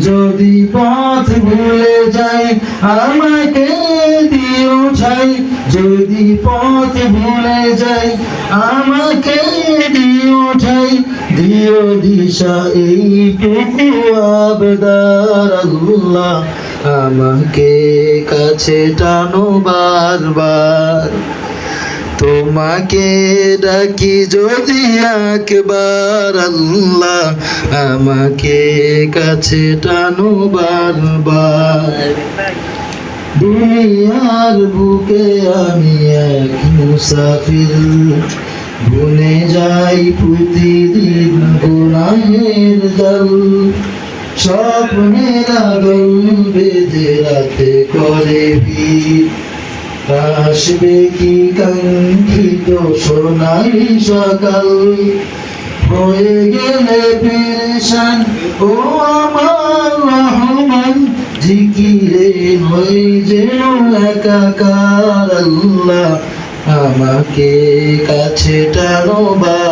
যদি পথ ভুলে যাই, আমাকে দিও ছাই। যদি পথ ভুলে যাই, আমাকে দিও ঠাই দিও দিশা এইটুকু আবদার আল্লাহ, আমাকে কাছে টানো বারবার। তোমাকে ডাকি যদি একবার আল্লাহ আমাকে কাছে টানো বারবার। দুনিয়ার বুকে আমি এক মুসাফির গুনে যাই প্রতিদিন গুনাহের জল স্বপ্নের আগল বেঁধে রাতে করে ভিড়। আসবে কি কাঙ্ক্ষিত সোনালি সকাল? হয়ে গেলে পেরেশান, ও আমার রহমান, জিকিরে হয়ে যে একাকার আল্লাহ। আমাকে কাছে টানো বারবার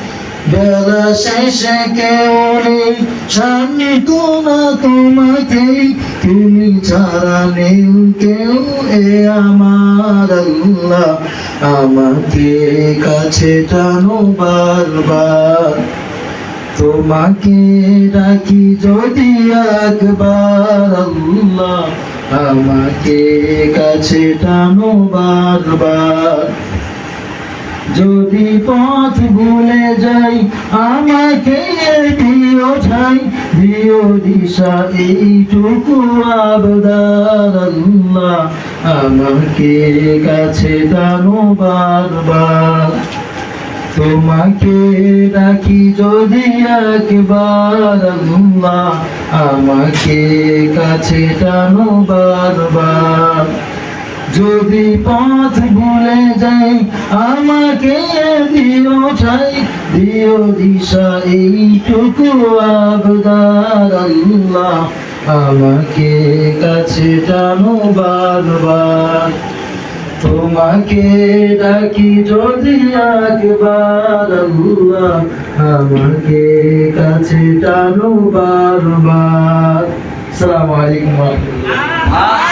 শেষে কেউ নেই শান্ত না তোমাকে তুমি ছাড়া নেই কেউ এ আমার আল্লাহ। আমাকে কাছে টানো বারবার। তোমাকে যদি একবার আল্লাহ, আমাকে কাছে টানো বারবার। যদি পথ ভুলে যাই, আমাকে দিও ছাই, দিও দিশা, এইটুকু আবদার আমাকে কাছে টানো বারবার। তোমাকে ডাকি যদি একবার আমাকে কাছে টানো বারবার। যদি পথ ভুলে যাই, আমাকে দিও ছাই, দিও দিশা, এইটুকু আবদার আল্লাহ। আমাকে কাছে টানো বারবার। তোমাকে ডাকি যদি একবার আল্লাহ। আমাকে কাছে টানো বারবার। সালামু আলাইকুম ওয়া রাহমাতুল্লাহ।